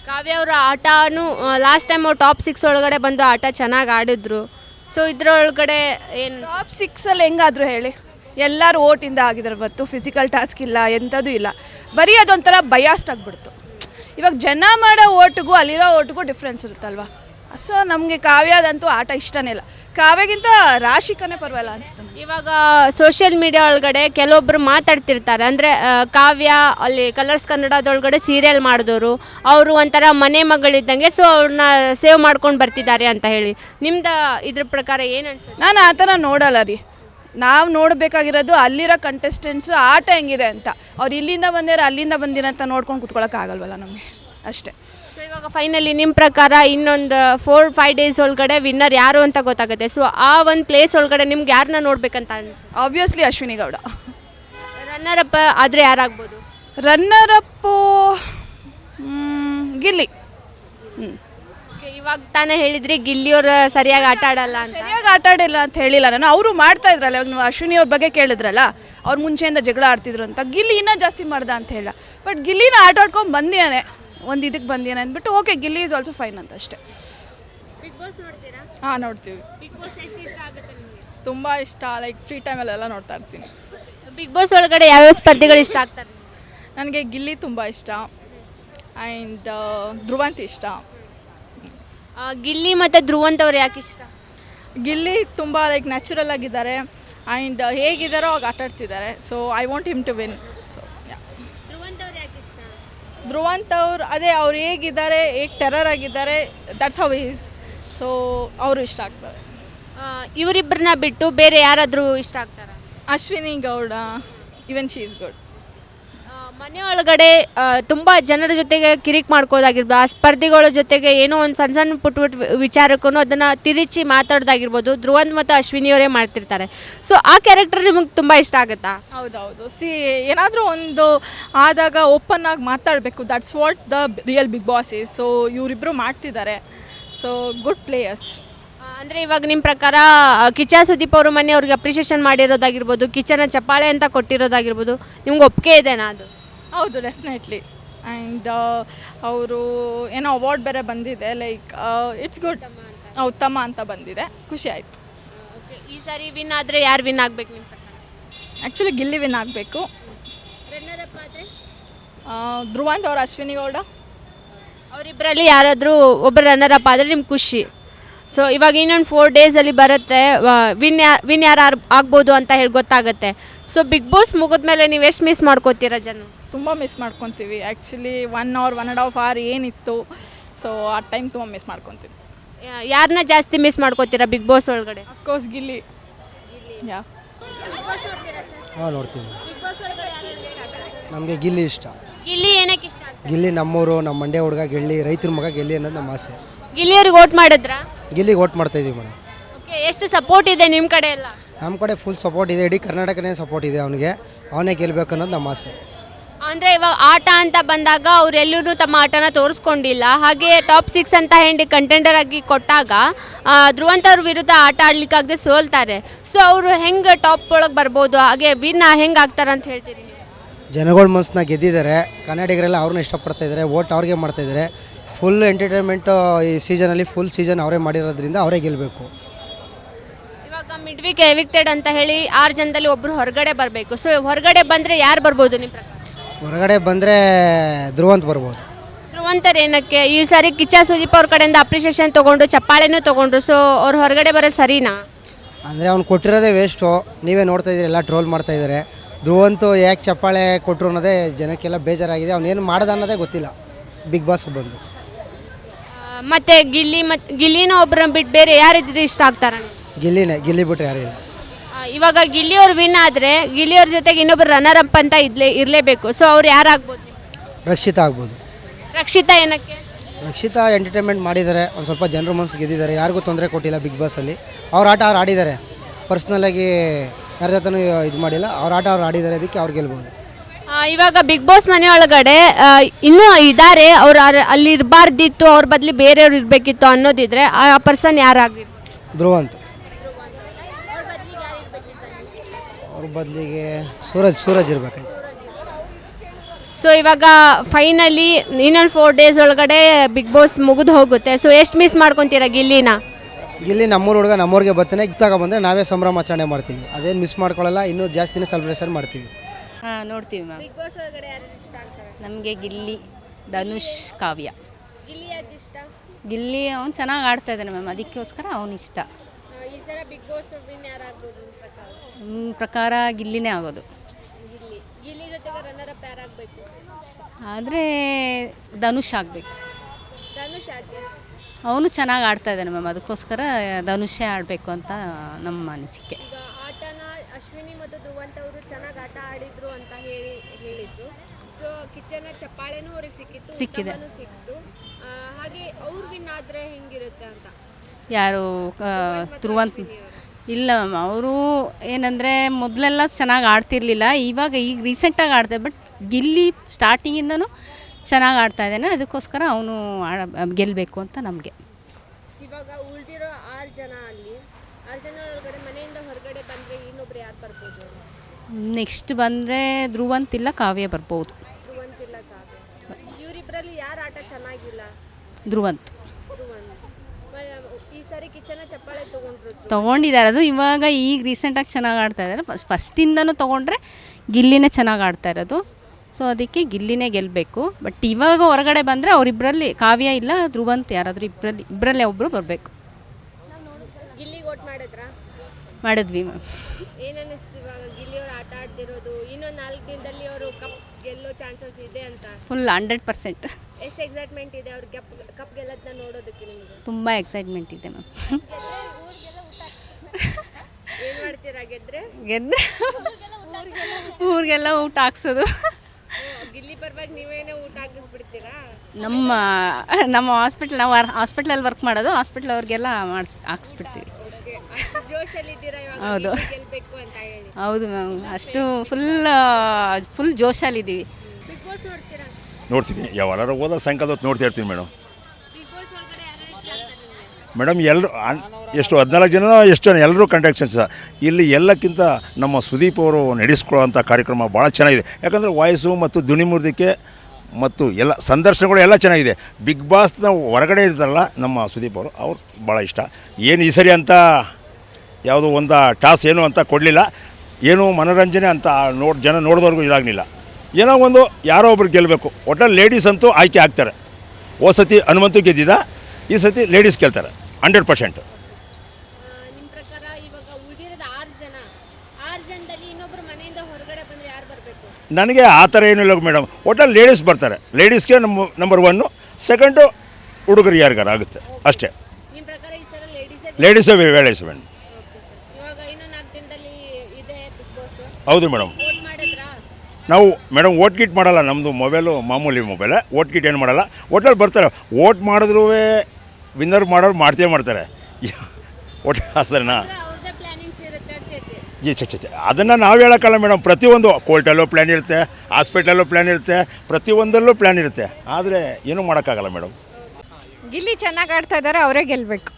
ಕಾವ್ಯ ಅವರ ಆಟನೂ ಲಾಸ್ಟ್ ಟೈಮ್ ಅವ್ರು ಟಾಪ್ ಸಿಕ್ಸ್ ಒಳಗಡೆ ಬಂದು ಆಟ ಚೆನ್ನಾಗಿ ಆಡಿದ್ರು. ಸೊ ಇದ್ರೊಳಗಡೆ ಏನು? ಟಾಪ್ ಸಿಕ್ಸಲ್ಲಿ ಹೆಂಗಾದರೂ ಹೇಳಿ. ಎಲ್ಲರೂ ಓಟಿಂದ ಆಗಿದ್ರು ಬತ್ತು ಫಿಸಿಕಲ್ ಟಾಸ್ಕ್ ಇಲ್ಲ ಎಂಥದ್ದು ಇಲ್ಲ. ಬರೀ ಅದೊಂಥರ ಬಯಾಸ್ಟ್ ಆಗಿಬಿಡ್ತು. ಇವಾಗ ಜನ ಮಾಡೋ ಓಟ್ಗೂ ಅಲ್ಲಿರೋ ಓಟ್ಗೂ ಡಿಫ್ರೆನ್ಸ್ ಇರುತ್ತಲ್ವ? ಸೊ ನಮಗೆ ಕಾವ್ಯದಂತೂ ಆಟ ಇಷ್ಟನೇ ಇಲ್ಲ. ಕಾವ್ಯಗಿಂತ ರಾಶಿಕನೇ ಪರವಾಗಿಲ್ಲ ಅನಿಸ್ತು ಇವಾಗ ಸೋಷಿಯಲ್ ಮೀಡಿಯಾ ಒಳಗಡೆ ಕೆಲವೊಬ್ರು ಮಾತಾಡ್ತಿರ್ತಾರೆ. ಅಂದರೆ ಕಾವ್ಯ ಅಲ್ಲಿ ಕಲರ್ಸ್ ಕನ್ನಡದೊಳಗಡೆ ಸೀರಿಯಲ್ ಮಾಡಿದವರು ಅವರು ಒಂಥರ ಮನೆ ಮಗಳಿದ್ದಂಗೆ ಸೊ ಅವ್ರನ್ನ ಸೇವ್ ಮಾಡ್ಕೊಂಡು ಬರ್ತಿದ್ದಾರೆ ಅಂತ ಹೇಳಿ. ನಿಮ್ದು ಇದ್ರ ಪ್ರಕಾರ ಏನು ಅನ್ಸುತ್ತೆ? ನಾನು ಆ ಥರ ನೋಡಲ್ಲ ರೀ. ನಾವು ನೋಡಬೇಕಾಗಿರೋದು ಅಲ್ಲಿರೋ ಕಂಟೆಸ್ಟೆಂಟ್ಸು ಆಟ ಹೆಂಗಿದೆ ಅಂತ. ಅವ್ರು ಇಲ್ಲಿಂದ ಬಂದಿರೋ ಅಲ್ಲಿಂದ ಬಂದಿರೋ ಅಂತ ನೋಡ್ಕೊಂಡು ಕುತ್ಕೊಳ್ಳೋಕ್ಕಾಗಲ್ವಲ್ಲ ನಮಗೆ. ಅಷ್ಟೇ. ಇವಾಗ ಫೈನಲಿ ನಿಮ್ಮ ಪ್ರಕಾರ ಇನ್ನೊಂದು ಫೋರ್ ಫೈವ್ ಡೇಸ್ ಒಳಗಡೆ ವಿನ್ನರ್ ಯಾರು ಅಂತ ಗೊತ್ತಾಗುತ್ತೆ? ಸೊ ಆ ಒಂದು ಪ್ಲೇಸ್ ಒಳಗಡೆ ನಿಮ್ಗೆ ಯಾರನ್ನ ನೋಡ್ಬೇಕಂತ ಅನ್ಸುತ್ತೆ? Obviously Ashwini Gowda. Runner up ಆದರೆ ಯಾರಾಗ್ಬೋದು? ರನ್ನರ್ ಅಪ್ಪು ಗಿಲ್ಲಿ. ಹ್ಞೂ Okay, ಇವಾಗ ತಾನೇ ಹೇಳಿದ್ರಿ ಗಿಲ್ಲಿಯವ್ರು ಸರಿಯಾಗಿ ಆಟ ಆಡಲ್ಲ ಅಂತ. ಸರಿಯಾಗಿ ಆಟ ಆಡಿಲ್ಲ ಅಂತ ಹೇಳಿಲ್ಲ ನಾನು. ಅವರು ಮಾಡ್ತಾ ಇದ್ರಲ್ಲ ಇವಾಗ ನೀವು ಅಶ್ವಿನಿ ಅವ್ರ ಬಗ್ಗೆ ಕೇಳಿದ್ರಲ್ಲ ಅವ್ರು ಮುಂಚೆಯಿಂದ ಜಗಳ ಆಡ್ತಿದ್ರು ಅಂತ. ಗಿಲ್ಲಿ ಇನ್ನೂ ಜಾಸ್ತಿ ಮಾಡ್ದ ಅಂತ ಹೇಳ. ಬಟ್ ಗಿಲ್ಲಿನ ಆಟ ಆಡ್ಕೊಂಡು ಬಂದಿಯಾನೆ. ಒಂದು ಇದಕ್ಕೆ ಬಂದೇನೆ ಅಂದ್ಬಿಟ್ಟು okay Gilli is also fine ಅಂತ ಅಷ್ಟೇ. ಬಿಗ್ ಬಾಸ್ ನೋಡ್ತೀರಾ? ಹಾಂ ನೋಡ್ತೀವಿ. ಬಿಗ್ ಬಾಸ್ ಎಷ್ಟು ಇಷ್ಟ ಆಗುತ್ತೆ ನಿಮಗೆ? ತುಂಬ ಇಷ್ಟ ಲೈಕ್ ಫ್ರೀ ಟೈಮಲ್ಲೆಲ್ಲ ನೋಡ್ತಾ ಇರ್ತೀನಿ. ಬಿಗ್ ಬಾಸ್ ಒಳಗಡೆ ಯಾವ್ಯಾವ ಸ್ಪರ್ಧಿಗಳು ಇಷ್ಟ ಆಗ್ತಾರೆ ನನಗೆ ಗಿಲ್ಲಿ ತುಂಬ ಇಷ್ಟ. ಆ್ಯಂಡ್ ಧ್ರುವಂತ್ ಇಷ್ಟ. ಆ, ಗಿಲ್ಲಿ ಮತ್ತು ಧ್ರುವಂತ್ ಅವ್ರು ಯಾಕೆ ಇಷ್ಟ? ಗಿಲ್ಲಿ ತುಂಬ ಲೈಕ್ ನ್ಯಾಚುರಲ್ ಆಗಿದ್ದಾರೆ. ಆ್ಯಂಡ್ ಹೇಗಿದ್ದಾರೋ ಆಗ ಆಟಾಡ್ತಿದ್ದಾರೆ. So I want him to win Dhruvanth ಅವ್ರು ಅದೇ ಅವ್ರು ಹೇಗಿದ್ದಾರೆ ಹೇಗೆ ಟೆರರ್ ಆಗಿದ್ದಾರೆ ದಟ್ಸ್ ಹೌ ಈಸ್ ಸೊ ಅವರು ಇಷ್ಟ ಆಗ್ತಾರೆ. ಇವರಿಬ್ಬರನ್ನ ಬಿಟ್ಟು ಬೇರೆ ಯಾರಾದರೂ ಇಷ್ಟ ಆಗ್ತಾರೆ? Ashwini Gowda even she is good ಮನೆ ಒಳಗಡೆ ತುಂಬ ಜನರ ಜೊತೆಗೆ ಕಿರಿಕ್ ಮಾಡ್ಕೋದಾಗಿರ್ಬೋದು ಆ ಸ್ಪರ್ಧಿಗಳ ಜೊತೆಗೆ ಏನೋ ಒಂದು ಸಣ್ಣ ಸಣ್ಣ ಪುಟ್ ಪುಟ್ ವಿಚಾರಕ್ಕೂ ಅದನ್ನ ತಿರುಚಿ ಮಾತಾಡೋದಾಗಿರ್ಬೋದು. ಧ್ರುವಂತ್ ಮತ್ತು ಅಶ್ವಿನಿಯವರೇ ಮಾಡ್ತಿರ್ತಾರೆ. ಸೊ ಆ ಕ್ಯಾರೆಕ್ಟರ್ ನಿಮಗೆ ತುಂಬ ಇಷ್ಟ ಆಗುತ್ತಾ? ಹೌದೌದು. ಸಿ ಏನಾದರೂ ಒಂದು ಆದಾಗ ಓಪನ್ ಆಗಿ ಮಾತಾಡಬೇಕು. That's what the real Bigg Boss is so ಇವರಿಬ್ಬರು ಮಾಡ್ತಿದ್ದಾರೆ. ಸೊ ಗುಡ್ ಪ್ಲೇಯರ್ಸ್ ಅಂದರೆ ಇವಾಗ ನಿಮ್ಮ ಪ್ರಕಾರ ಕಿಚಾ ಸುದೀಪ್ ಅವರು ಮನೆ ಅವ್ರಿಗೆ ಅಪ್ರಿಷಿಯೇಷನ್ ಮಾಡಿರೋದಾಗಿರ್ಬೋದು ಕಿಚನ ಚಪ್ಪಾಳೆ ಅಂತ ಕೊಟ್ಟಿರೋದಾಗಿರ್ಬೋದು ನಿಮ್ಗೆ ಒಪ್ಪಿಗೆ ಇದೆನಾ ಅದು? ಹೌದು ಡೆಫಿನೆಟ್ಲಿ ಆ್ಯಂಡ್ ಅವರು ಏನೋ ಅವಾರ್ಡ್ ಬೇರೆ ಬಂದಿದೆ ಲೈಕ್ ಇಟ್ಸ್ ಗುಡ್ ಉತ್ತಮ ಅಂತ. ಬಂದಿದೆ. ಖುಷಿ ಆಯಿತು. ಈ ಸಾರಿ ವಿನ್ ಆದರೆ ಯಾರು ವಿನ್ ಆಗಬೇಕು ನಿಮ್ಮ ಪ್ರಕಾರ? ಆ್ಯಕ್ಚುಲಿ ಗಿಲ್ಲಿ ವಿನ್ ಆಗಬೇಕು. ಧ್ರುವಂತ್ ಅವ್ರ ಅಶ್ವಿನಿ ಗೌಡ. ಅವರಿಬ್ಬರಲ್ಲಿ ಯಾರಾದರೂ ಒಬ್ಬರು ರನ್ನರ್ ಅಪ್ ಆದರೆ ನಿಮ್ಗೆ ಖುಷಿ. ಸೊ ಇವಾಗ ಇನ್ನೊಂದು ಫೋರ್ ಡೇಸಲ್ಲಿ ಬರುತ್ತೆ. ವಿನ್ ಯಾ ವಿನ್ ಯಾರು ಆಗ್ಬೋದು ಅಂತ ಹೇಳಿ ಗೊತ್ತಾಗುತ್ತೆ. ಸೊ ಬಿಗ್ ಬಾಸ್ ಮುಗಿದ್ಮೇಲೆ ನೀವು ಎಷ್ಟು ಮಿಸ್ ಮಾಡ್ಕೋತೀರಾ ಜನ? ತುಂಬ ಮಿಸ್ ಮಾಡ್ಕೊತೀವಿ. Actually one hour one and half hour ಏನಿತ್ತು. ಸೊ ಆ ಟೈಮ್ ತುಂಬ ಮಿಸ್ ಮಾಡ್ಕೊತೀವಿ. ಯಾರನ್ನ ಜಾಸ್ತಿ ಮಿಸ್ ಮಾಡ್ಕೋತೀರಾ ಬಿಗ್ ಬಾಸ್ ಒಳಗಡೆ? ಅಫ್ಕೋರ್ಸ್ ಗಿಲ್ಲಿ ಯಾ ಹಾಂ ನೋಡ್ತೀವಿ ನಮಗೆ ಗಿಲ್ಲಿ ಇಷ್ಟ. ಗಿಲ್ಲಿ ಏನಕ್ಕೆ ಇಷ್ಟ ಗಿಲ್ಲಿ ನಮ್ಮೂರು ನಮ್ಮ ಮಂಡ್ಯ ಹುಡುಗ ಗೆಲ್ಲಿ ರೈತರ ಮಗ ಗೆಲ್ಲಿ ಅನ್ನೋದು ನಮ್ಮ ಆಸೆ. ಗಿಲ್ಲಿಯವ್ರಿಗೆ ಓಟ್ ಮಾಡಿದ್ರಾ? ಗಿಲ್ಲಿಗೆ ಓಟ್ ಮಾಡ್ತಾ ಇದೀವಿ ಮೇಡಮ್. ಓಕೆ ಎಷ್ಟು ಸಪೋರ್ಟ್ ಇದೆ ನಿಮ್ಮ ಕಡೆ ಎಲ್ಲ? ನಮ್ಮ ಕಡೆ ಫುಲ್ ಸಪೋರ್ಟ್ ಇದೆ ಇಡೀ ಕರ್ನಾಟಕನೇ ಸಪೋರ್ಟ್ ಇದೆ ಅವನಿಗೆ. ಅವನೇ ಗೆಲ್ಲಬೇಕು ಅನ್ನೋದು ನಮ್ಮ ಆಸೆ. ಅಂದರೆ ಇವಾಗ ಆಟ ಅಂತ ಬಂದಾಗ ಅವರೆಲ್ಲರೂ ತಮ್ಮ ಆಟನ ತೋರಿಸ್ಕೊಂಡಿಲ್ಲ. ಹಾಗೆ ಟಾಪ್ ಸಿಕ್ಸ್ ಅಂತ ಹೇಳಿ ಕಂಟೆಂಡರ್ ಆಗಿ ಕೊಟ್ಟಾಗ ಆ, ಧ್ರುವಂತ್ ಅವ್ರ ವಿರುದ್ಧ ಆಟ ಆಡ್ಲಿಕ್ಕಾಗದೆ ಸೋಲ್ತಾರೆ. ಸೊ ಅವರು ಹೆಂಗೆ ಟಾಪ್ ಒಳಗೆ ಬರ್ಬೋದು? ಹಾಗೆ ವಿನ್ ಹೆಂಗೆ ಆಗ್ತಾರೆ ಅಂತ ಹೇಳ್ತೀರಿ ನೀವು? ಜನಗಳ ಮನಸ್ಸನ್ನ ಗೆದ್ದಿದ್ದಾರೆ. ಕನ್ನಡಿಗರೆಲ್ಲ ಅವ್ರನ್ನ ಇಷ್ಟಪಡ್ತಾ ಇದ್ದಾರೆ. ಓಟ್ ಅವ್ರಿಗೆ ಮಾಡ್ತಾ ಇದ್ದಾರೆ. ಫುಲ್ ಎಂಟರ್ಟೈನ್ಮೆಂಟು ಈ ಸೀಸನಲ್ಲಿ ಫುಲ್ ಸೀಸನ್ ಅವರೇ ಮಾಡಿರೋದ್ರಿಂದ ಅವರೇ ಗೆಲ್ಲಬೇಕು ಇವಾಗ ಮಿಡ್ ವೀಕ್ ಎವಿಕ್ಟೆಡ್ ಅಂತ ಹೇಳಿ ಆರು ಜನದಲ್ಲಿ ಒಬ್ಬರು ಹೊರಗಡೆ ಬರಬೇಕು. ಸೊ ಹೊರಗಡೆ ಬಂದರೆ ಯಾರು ಬರ್ಬೋದು ನಿಮ್ಮ ಪ್ರಕಾರ? ಹೊರಗಡೆ ಬಂದರೆ ಧ್ರುವಂತ್ ಬರ್ಬೋದು. ಧ್ರುವಂತರ್ ಏನಕ್ಕೆ? ಈ ಸಾರಿ ಕಿಚ್ಚ ಸುದೀಪ್ ಅವ್ರ ಕಡೆಯಿಂದ ಅಪ್ರಿಷಿಯೇಷನ್ ತೊಗೊಂಡು ಚಪ್ಪಾಳೆನೂ ತೊಗೊಂಡ್ರು. ಸೊ ಅವ್ರು ಹೊರಗಡೆ ಬರೋ ಸರಿನಾ? ಅಂದರೆ ಅವ್ನು ಕೊಟ್ಟಿರೋದೇ ವೇಸ್ಟು ನೀವೇ ನೋಡ್ತಾ ಇದ್ದೀರಿ ಎಲ್ಲ ಟ್ರೋಲ್ ಮಾಡ್ತಾ ಇದ್ದಾರೆ. ಧ್ರುವಂತು ಯಾಕೆ ಚಪ್ಪಾಳೆ ಕೊಟ್ಟರು ಅನ್ನೋದೇ ಜನಕ್ಕೆಲ್ಲ ಬೇಜಾರಾಗಿದೆ. ಅವನೇನು ಮಾಡ್ದ ಅನ್ನೋದೇ ಗೊತ್ತಿಲ್ಲ. ಬಿಗ್ ಬಾಸ್ ಬಂದು. ಮತ್ತೆ ಗಿಲ್ಲಿ ಮತ್ ಗಿಲ್ಲಿನ ಒಬ್ಬರನ್ನ ಬಿಟ್ಟು ಬೇರೆ ಯಾರಿದ್ರೆ ಇಷ್ಟ ಆಗ್ತಾರೆ ಗಿಲ್ಲಿನೇ ಗಿಲ್ಲಿ ಬಿಟ್ಟರೆ ಯಾರಿಲ್ಲ ಇವಾಗ ಗಿಲ್ಲಿಯವ್ರು ವಿನ್ ಆದರೆ ಗಿಲ್ಲಿಯವ್ರ ಜೊತೆಗೆ ಇನ್ನೊಬ್ರು ರನ್ನರ್ ಅಪ್ ಅಂತ ಇದ್ಲೇ ಇರಲೇಬೇಕು. ಸೊ ಅವ್ರು ಯಾರಾಗ್ಬೋದು ರಕ್ಷಿತ ಆಗ್ಬೋದು. ರಕ್ಷಿತಾ ಏನಕ್ಕೆ? ರಕ್ಷಿತಾ ಎಂಟರ್ಟೈನ್ಮೆಂಟ್ ಮಾಡಿದ್ದಾರೆ. ಒಂದು ಸ್ವಲ್ಪ ಜನರ ಮನಸ್ಸು ಗೆದ್ದಿದ್ದಾರೆ. ಯಾರಿಗೂ ತೊಂದರೆ ಕೊಟ್ಟಿಲ್ಲ ಬಿಗ್ ಬಾಸಲ್ಲಿ ಅವ್ರ ಆಟ ಅವ್ರು ಆಡಿದ್ದಾರೆ. ಪರ್ಸ್ನಲ್ಲಾಗಿ ಯಾರ ಜೊತೆನೂ ಇದು ಮಾಡಿಲ್ಲ. ಅವ್ರ ಆಟ ಅವ್ರು ಆಡಿದ್ದಾರೆ. ಅದಕ್ಕೆ ಅವ್ರು ಗೆಲ್ಬೋದು. ಇವಾಗ ಬಿಗ್ ಬಾಸ್ ಮನೆ ಒಳಗಡೆ ಇನ್ನೂ ಇದ್ದಾರೆ ಅವ್ರು ಅಲ್ಲಿ ಇರಬಾರ್ದಿತ್ತು ಅವ್ರ ಬದಲಿ ಬೇರೆಯವ್ರು ಇರಬೇಕಿತ್ತು ಅನ್ನೋದಿದ್ರೆ ಆ ಪರ್ಸನ್ ಯಾರಾಗಿರ್ಬೋದು ಅಂತ ಅವ್ರ ಬದಲಿಗೆ ಸೂರಜ್ ಸೂರಜ್ ಇರಬೇಕಾಯ್ತು. ಸೊ ಇವಾಗ ಫೈನಲಿ ಇನ್ನೊಂದು ಫೋರ್ ಡೇಸ್ ಒಳಗಡೆ ಬಿಗ್ ಬಾಸ್ ಮುಗಿದು ಹೋಗುತ್ತೆ. ಸೊ ಎಷ್ಟು ಮಿಸ್ ಮಾಡ್ಕೊತೀರಾ ಗಿಲ್ಲಿನ? ಗಿಲ್ಲಿ ನಮ್ಮೂರು ಹುಡುಗ ನಮ್ಮೂರಿಗೆ ಬರ್ತಾನೆ ಇತ್ತಾಗ ಬಂದರೆ ನಾವೇ ಸಂಭ್ರಮಾಚರಣೆ ಮಾಡ್ತೀವಿ. ಅದೇನು ಮಿಸ್ ಮಾಡ್ಕೊಳ್ಳಲ್ಲ ಇನ್ನೂ ಜಾಸ್ತಿನೇ ಸೆಲೆಬ್ರೇಷನ್ ಮಾಡ್ತೀವಿ. ಹಾಂ ನೋಡ್ತೀವಿ ಮ್ಯಾಮ್. ನಮಗೆ ಗಿಲ್ಲಿ ಧನುಷ್ ಕಾವ್ಯ. ಗಿಲ್ಲಿ ಅವ್ನು ಚೆನ್ನಾಗಿ ಆಡ್ತಾ ಇದ್ದಾನೆ ಮ್ಯಾಮ್. ಅದಕ್ಕೋಸ್ಕರ ಅವನು ಇಷ್ಟ. ನಮ್ಮ ಪ್ರಕಾರ? ಗಿಲ್ಲಿನೇ ಆಗೋದು. ಆದರೆ ಧನುಷ್ ಆಗಬೇಕು. ಅವನು ಚೆನ್ನಾಗಿ ಆಡ್ತಾ ಇದ್ದಾನೆ ಮ್ಯಾಮ್. ಅದಕ್ಕೋಸ್ಕರ ಧನುಷೇ ಆಡಬೇಕು ಅಂತ ನಮ್ಮ ಅನಿಸಿಕೆ. ಈಗ ಮತ್ತು ಧ್ರುವಂತ್ ಅವರು ಚೆನ್ನಾಗಿ ಆಟ ಆಡಿದ್ರು ಅಂತ ಹೇಳಿ ಹೇಳಿದ್ರು. ಸೊ ಕಿಚನ್ ಚಪ್ಪಾಳೆನೂ ಅವ್ರಿಗೆ ಸಿಕ್ಕಿತ್ತು ಸಿಕ್ಕಿದೆ. ಸಿಕ್ತು ಹಾಗೆ ಅವ್ರು ವಿನ್ ಆದರೆ ಹೆಂಗಿರುತ್ತೆ ಅಂತ? ಯಾರು ಧ್ರುವಂತ್ ಇಲ್ಲ ಮ್ಯಾಮ್ ಅವರು ಏನಂದರೆ ಮೊದಲೆಲ್ಲ ಚೆನ್ನಾಗಿ ಆಡ್ತಿರ್ಲಿಲ್ಲ ಇವಾಗ ಈಗ ರೀಸೆಂಟಾಗಿ ಆಡ್ತಾರೆ ಬಟ್ ಗಿಲ್ಲಿ ಸ್ಟಾರ್ಟಿಂಗಿಂದನೂ ಚೆನ್ನಾಗಿ ಆಡ್ತಾ ಇದ್ದಾನೆ ಅದಕ್ಕೋಸ್ಕರ ಅವನು ಗೆಲ್ಲಬೇಕು ಅಂತ ನಮಗೆ. ಇವಾಗ ಉಳಿದಿರೋ ಆರು ಜನ ಅಲ್ಲಿ ಆರು ಜನ ಒಳಗಡೆ ಮನೆಯಿಂದ ಹೊರಗಡೆ ಬಂದರೆ ಇನ್ನೊಬ್ರು ಯಾರು ಬರ್ಬೋದು ನೆಕ್ಸ್ಟ್ ಬಂದರೆ ಧ್ರುವಂತಿಲ್ಲ ಕಾವ್ಯ ಬರ್ಬೋದು. ಇವರಿಬ್ಬರಲ್ಲಿ ಯಾರು ಆಟ ಚೆನ್ನಾಗಿಲ್ಲ? ಧ್ರುವಂತ್. ಈ ಸಾರಿ ಕಿಚನ ಚಪ್ಪಾಳೆ ತಗೊಂಡ್ರು ತೊಗೊಂಡಿದ್ದಾರೆ. ಅದು ಇವಾಗ ಈಗ ರೀಸೆಂಟಾಗಿ ಚೆನ್ನಾಗಿ ಆಡ್ತಾ ಇದ್ದಾರೆ. ಫಸ್ಟ್ ಫಸ್ಟಿಂದನೂ ತೊಗೊಂಡ್ರೆ ಗಿಲ್ಲಿನೇ ಚೆನ್ನಾಗಿ ಆಡ್ತಾ ಇರೋದು. ಸೊ ಅದಕ್ಕೆ ಗಿಲ್ಲಿನೇ ಗೆಲ್ಲಬೇಕು ಬಟ್ ಇವಾಗ ಹೊರಗಡೆ ಬಂದರೆ ಅವರಿಬ್ಬರಲ್ಲಿ ಕಾವ್ಯ ಇಲ್ಲ ಧ್ರುವಂತ್ ಯಾರಾದರೂ ಇಬ್ಬರಲ್ಲಿ ಇಬ್ಬರಲ್ಲೇ ಒಬ್ಬರು ಬರಬೇಕು. ಗಿಲ್ಲಿಗೆ ಓಟ್ ಮಾಡಿದ್ರಾ? ಮಾಡಿದ್ವಿ ಮ್ಯಾಮ್ ಅನ್ನಿಸ್ತು ಇವಾಗ ಗಿಲ್ಲಿ ಅವ್ರು ಆಟ ಆಡ್ತಿರೋದು ಇನ್ನೊಂದು ನಾಲ್ಕು ದಿನದಲ್ಲಿ ಅವರು ಕಪ್ ಗೆಲ್ಲೋ ಚಾನ್ಸಸ್ ಇದೆ ಅಂತ. ಫುಲ್ ಹಂಡ್ರೆಡ್ ಪರ್ಸೆಂಟ್ ಎಷ್ಟು ಎಕ್ಸೈಟ್ಮೆಂಟ್ ಇದೆ ಅವ್ರ ಕಪ್ ಕಪ್ ಗೆಲ್ಲೋದನ್ನ ನೋಡೋದಕ್ಕೆ ನಿಮಗೆ? ತುಂಬ ಎಕ್ಸೈಟ್ಮೆಂಟ್ ಇದೆ ಮ್ಯಾಮ್ ಏನು ಮಾಡ್ತೀರಾ ಗೆದ್ರೆ? ಗೆದ್ದರೆ ಊರಿಗೆಲ್ಲ ಊಟ ಹಾಕ್ಸೋದು? ಗಿಲ್ಲಿ ಪರವಾಗಿ ನೀವೇನೇ ಊಟ ಹಾಕಿಸ್ಬಿಡ್ತೀರಾ? ನಮ್ಮ ನಮ್ಮ ಹಾಸ್ಪಿಟ್ಲ್ ನಾವು ಹಾಸ್ಪಿಟ್ಲಲ್ಲಿ ವರ್ಕ್ ಮಾಡೋದು. ಹಾಸ್ಪಿಟ್ಲ್ ಅವ್ರಿಗೆಲ್ಲ ಮಾಡಿಸ್ ಹಾಕ್ಸ್ಬಿಡ್ತೀವಿ. ಅಷ್ಟು ಜೋಶಲ್ಲಿ ಇದ್ದೀರಾ ಇವಾಗ? ಹೌದು. ಗೆಲ್ಬೇಕು ಅಂತ ಹೇಳಿ. ಹೌದು ಮ್ಯಾಮ್ ಅಷ್ಟು ಫುಲ್ ಫುಲ್ ಜೋಶಲ್ಲಿದ್ದೀವಿ ನೋಡ್ತೀನಿ. ಯಾವಾಗಾರು ಹೋದ ಸಾಯಂಕಾಲ ಹೊತ್ತು ನೋಡ್ತಾ ಇರ್ತೀನಿ ಮೇಡಮ್. ಮೇಡಮ್ ಎಲ್ಲರೂ ಎಷ್ಟು ಹದಿನಾಲ್ಕು ಜನ ಎಷ್ಟು ಜನ ಎಲ್ಲರೂ ಕಂಟ್ಯಾಕ್ಟ್ಸ್ ಇಲ್ಲಿ ಎಲ್ಲಕ್ಕಿಂತ ನಮ್ಮ ಸುದೀಪ್ ಅವರು ನಡೆಸ್ಕೊಳ್ಳೋವಂಥ ಕಾರ್ಯಕ್ರಮ ಭಾಳ ಚೆನ್ನಾಗಿದೆ. ಯಾಕಂದರೆ ವಾಯ್ಸು ಮತ್ತು ಧ್ವನಿಮೂರ್ತಿಕೆ ಮತ್ತು ಎಲ್ಲ ಸಂದರ್ಶನಗಳು ಎಲ್ಲ ಚೆನ್ನಾಗಿದೆ. ಬಿಗ್ ಬಾಸ್ನ ಹೊರಗಡೆ ಇರ್ತಾರಲ್ಲ ನಮ್ಮ ಸುದೀಪ್ ಅವರು ಅವ್ರು ಭಾಳ ಇಷ್ಟ. ಏನು ಈ ಸರಿ ಅಂತ ಯಾವುದೋ ಒಂದು ಟಾಸ್ ಏನು ಅಂತ ಕೊಡಲಿಲ್ಲ. ಏನು ಮನೋರಂಜನೆ ಅಂತ ನೋಡಿ ಜನ ನೋಡಿದವ್ರಿಗೂ ಇದಾಗಲಿಲ್ಲ. ಏನೋ ಒಂದು ಯಾರೋ ಒಬ್ರು ಗೆಲ್ಲಬೇಕು ಒಟ್ಟಲ್ಲಿ ಲೇಡೀಸ್ ಅಂತೂ ಆಯ್ಕೆ ಆಗ್ತಾರೆ. ಹೋದ ಸತಿ ಹನುಮಂತು ಗೆದ್ದಿದ? ಈ ಸತಿ ಲೇಡೀಸ್ ಕೇಳ್ತಾರೆ ಹಂಡ್ರೆಡ್ ಪರ್ಸೆಂಟ್ ನನಗೆ ಆ ಥರ ಏನಿಲ್ಲ ಮೇಡಮ್. ಒಟ್ಟಲ್ಲಿ ಲೇಡೀಸ್ ಬರ್ತಾರೆ. ಲೇಡೀಸ್ಗೆ ನಮ್ಮ ನಂಬರ್ ಒನ್ನು ಸೆಕೆಂಡು ಹುಡುಗರು ಯಾರಿಗಾರ ಆಗುತ್ತೆ. ಅಷ್ಟೇ. ಲೇಡೀಸೇ ವೇಳೆ ಮೇಡಮ್ ಹೌದು ಮೇಡಮ್ ನಾವು ಮೇಡಮ್ ಓಟ್ ಗಿಟ್ ಮಾಡಲ್ಲ ನಮ್ಮದು ಮೊಬೈಲು ಮಾಮೂಲಿ ಮೊಬೈಲ ಓಟ್ ಗಿಟ್ ಏನು ಮಾಡಲ್ಲ. ಒಟ್ಟಲ್ಲಿ ಬರ್ತಾರೆ. ಓಟ್ ಮಾಡಿದ್ರೂ ವಿನ್ನರ್ ಮಾಡೋರು ಮಾಡ್ತೇ ಮಾಡ್ತಾರೆ. ಓಟ್ ಸರಿನಾ ಈ ಚೆ ಚೆ ಚೆ ಅದನ್ನು ನಾವು ಹೇಳೋಕ್ಕಲ್ಲ ಮೇಡಮ್. ಪ್ರತಿಯೊಂದು ಕೋರ್ಟಲ್ಲೂ ಪ್ಲ್ಯಾನ್ ಇರುತ್ತೆ ಹಾಸ್ಪಿಟಲಲ್ಲೂ ಪ್ಲ್ಯಾನ್ ಇರುತ್ತೆ ಪ್ರತಿಯೊಂದಲ್ಲೂ ಪ್ಲ್ಯಾನ್ ಇರುತ್ತೆ. ಆದರೆ ಏನೂ ಮಾಡೋಕ್ಕಾಗಲ್ಲ ಮೇಡಮ್. ಗಿಲ್ಲಿ ಚೆನ್ನಾಗಿ ಆಡ್ತಾ ಇದ್ದಾರೆ ಅವರೇ ಗೆಲ್ಲಬೇಕು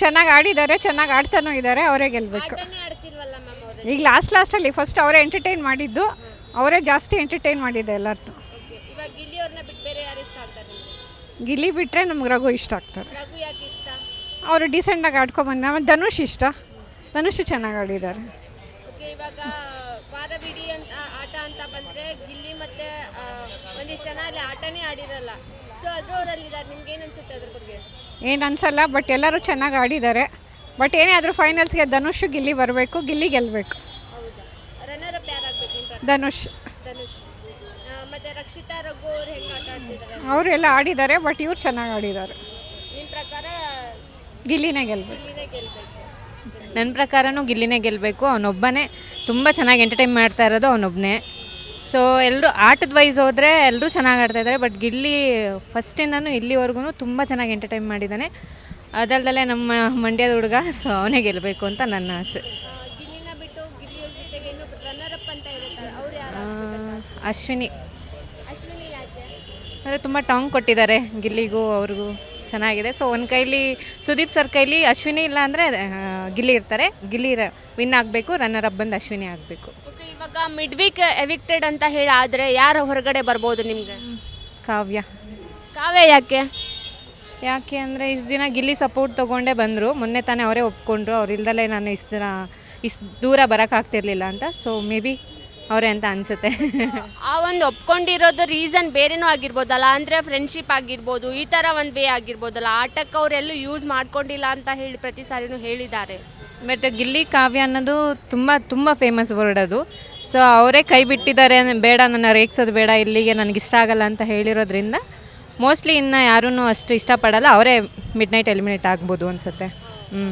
ಚೆನ್ನಾಗಿ ಆಡಿದ್ದಾರೆ ಚೆನ್ನಾಗಿ ಆಡ್ತಾನೂ ಇದ್ದಾರೆ ಅವರೇ ಗೆಲ್ಲಬೇಕು ಆಟನೇ ಆಡ್ತಿಲ್ವಲ್ಲ ಮ್ಯಾಮ್ ಅವರು ಈಗ ಲಾಸ್ಟ್ ಲಾಸ್ಟಲ್ಲಿ ಫಸ್ಟ್ ಅವರೇ ಎಂಟರ್ಟೈನ್ ಮಾಡಿದ್ದು ಅವರೇ ಜಾಸ್ತಿ ಎಂಟರ್ಟೈನ್ ಮಾಡಿದೆ ಎಲ್ಲರದ್ದು ಇವಾಗ ಗಿಲ್ಲಿ ಅವ್ರನ್ನ ಬಿಟ್ಟು ಬೇರೆ ಯಾರು ಇಷ್ಟ ಆಗ್ತಾರೆ ನಿಮಗೆ? ಗಿಲ್ಲಿ ಬಿಟ್ಟರೆ ನಮ್ಗೆ ರಘು ಇಷ್ಟ ಆಗ್ತಾರೆ. ರಘು ಯಾಕೆ ಇಷ್ಟ? ಅವರು ಡೀಸೆಂಟಾಗಿ ಆಡ್ಕೊಬಂದ ಆಮೇಲೆ ಧನುಷ್ ಇಷ್ಟ. ಧನುಷ್ ಚೆನ್ನಾಗಿ ಆಡಿದ್ದಾರೆ. ಓಕೆ ಇವಾಗ ವಾರವಿಡೀ ಅಂತ ಆಟ ಅಂತ ಬಂದರೆ ಗಿಲ್ಲಿ ಮತ್ತು ಒಂದಿಷ್ಟು ಜನ ಅಲ್ಲಿ ಆಟನೇ ಆಡಿರಲ್ಲ. ಸೊ ಅದ್ರವರಲ್ಲಿ ಇದ್ದಾರೆ ನಿಮ್ಗೆ ಏನು ಅನ್ಸುತ್ತೆ ಅದ್ರ ಬಗ್ಗೆ? ಏನು ಅನ್ಸಲ್ಲ ಬಟ್ ಎಲ್ಲರೂ ಚೆನ್ನಾಗಿ ಆಡಿದ್ದಾರೆ. ಬಟ್ ಏನೇ ಆದರೂ ಫೈನಲ್ಸ್ಗೆ ಧನುಷ್ ಗಿಲ್ಲಿ ಬರಬೇಕು ಗಿಲ್ಲಿ ಗೆಲ್ಲಬೇಕು ಧನುಷ್. ಅವರೆಲ್ಲ ಆಡಿದ್ದಾರೆ ಬಟ್ ಇವ್ರು ಚೆನ್ನಾಗಿ ಆಡಿದ್ದಾರೆ. ನಿಮ್ಮ ಪ್ರಕಾರ ಗಿಲ್ಲಿನೇ ಗೆಲ್ಲಬೇಕು ಗಿಲ್ಲಿನೇ ಗೆಲ್ಬೇಕು? ನನ್ನ ಪ್ರಕಾರನೂ ಗಿಲ್ಲಿನೇ ಗೆಲ್ಲಬೇಕು ಅವನೊಬ್ಬನೇ ತುಂಬ ಚೆನ್ನಾಗಿ ಎಂಟರ್ಟೈನ್ ಮಾಡ್ತಾ ಇರೋದು ಅವನೊಬ್ಬನೇ ಸೊ ಎಲ್ಲರೂ ಆಟದ ವೈಸ್ ಹೋದರೆ ಎಲ್ಲರೂ ಚೆನ್ನಾಗಿ ಆಡ್ತಾ ಇದ್ದಾರೆ ಬಟ್ ಗಿಲ್ಲಿ ಫಸ್ಟಿಂದನೂ ಇಲ್ಲಿವರೆಗೂ ತುಂಬ ಚೆನ್ನಾಗಿ ಎಂಟರ್ಟೈನ್ ಮಾಡಿದ್ದಾನೆ. ಅದಲ್ದಲ್ಲೇ ನಮ್ಮ ಮಂಡ್ಯದ ಹುಡುಗ ಸೊ ಅವನೇ ಗೆಲ್ಲಬೇಕು ಅಂತ ನನ್ನ ಆಸೆ. ಅಶ್ವಿನಿ. ಅಂದರೆ ತುಂಬ ಟಾಂಗ್ ಕೊಟ್ಟಿದ್ದಾರೆ ಗಿಲ್ಲಿಗೂ ಅವ್ರಿಗೂ ಚೆನ್ನಾಗಿದೆ. ಸೊ ಒಂದು ಕೈಲಿ ಸುದೀಪ್ ಸರ್ ಕೈಲಿ ಅಶ್ವಿನಿ ಇಲ್ಲ ಅಂದರೆ ಗಿಲ್ಲಿ ಇರ್ತಾರೆ. ಗಿಲ್ಲಿ ವಿನ್ ಆಗಬೇಕು ರನ್ನರ್ ಅಪ್ ಬಂದು ಅಶ್ವಿನಿ ಆಗಬೇಕು. ಇವಾಗ ಮಿಡ್ ವೀಕ್ ಎವಿಕ್ಟೆಡ್ ಅಂತ ಹೇಳಿ ಆದರೆ ಯಾರು ಹೊರಗಡೆ ಬರ್ಬೋದು ನಿಮಗೆ? ಕಾವ್ಯ. ಕಾವ್ಯ ಯಾಕೆ? ಯಾಕೆ ಅಂದರೆ ಇಷ್ಟು ದಿನ ಗಿಲ್ಲಿ ಸಪೋರ್ಟ್ ತೊಗೊಂಡೇ ಬಂದರು. ಮೊನ್ನೆ ತಾನೇ ಅವರೇ ಒಪ್ಕೊಂಡ್ರು. ಅವ್ರು ಇಲ್ದಲೇ ನಾನು ಇಷ್ಟು ದಿನ ಇಷ್ಟು ದೂರ ಬರೋಕ್ಕಾಗ್ತಿರ್ಲಿಲ್ಲ ಅಂತ. ಸೊ ಮೇ ಬಿ ಅವರೇ ಅಂತ ಅನಿಸುತ್ತೆ. ಆ ಒಂದು ಒಪ್ಕೊಂಡಿರೋದು ರೀಸನ್ ಬೇರೆನೂ ಆಗಿರ್ಬೋದಲ್ಲ. ಅಂದರೆ ಫ್ರೆಂಡ್ಶಿಪ್ ಆಗಿರ್ಬೋದು ಈ ಥರ ಒಂದು ವೇ ಆಗಿರ್ಬೋದಲ್ಲ. ಆಟಕ್ಕೆ ಅವರೆಲ್ಲೂ ಯೂಸ್ ಮಾಡ್ಕೊಂಡಿಲ್ಲ ಅಂತ ಹೇಳಿ ಪ್ರತಿ ಸಾರಿನೂ ಹೇಳಿದ್ದಾರೆ. ಬಟ್ ಗಿಲ್ಲಿ ಕಾವ್ಯ ಅನ್ನೋದು ತುಂಬ ತುಂಬ ಫೇಮಸ್ ವರ್ಡ್ ಅದು. ಸೊ ಅವರೇ ಕೈ ಬಿಟ್ಟಿದ್ದಾರೆ. ಬೇಡ ನನ್ನ ರೇಗ್ಸೋದು ಬೇಡ ಇಲ್ಲಿಗೆ ನನಗಿಷ್ಟ ಇಷ್ಟ ಆಗಲ್ಲ ಅಂತ ಹೇಳಿರೋದ್ರಿಂದ ಮೋಸ್ಟ್ಲಿ ಇನ್ನು ಯಾರೂ ಅಷ್ಟು ಇಷ್ಟಪಡಲ್ಲ ಅವರೇ ಮಿಡ್ ನೈಟ್ ಎಲಿಮಿನೇಟ್ ಆಗ್ಬೋದು ಅನಿಸುತ್ತೆ. ಹ್ಞೂ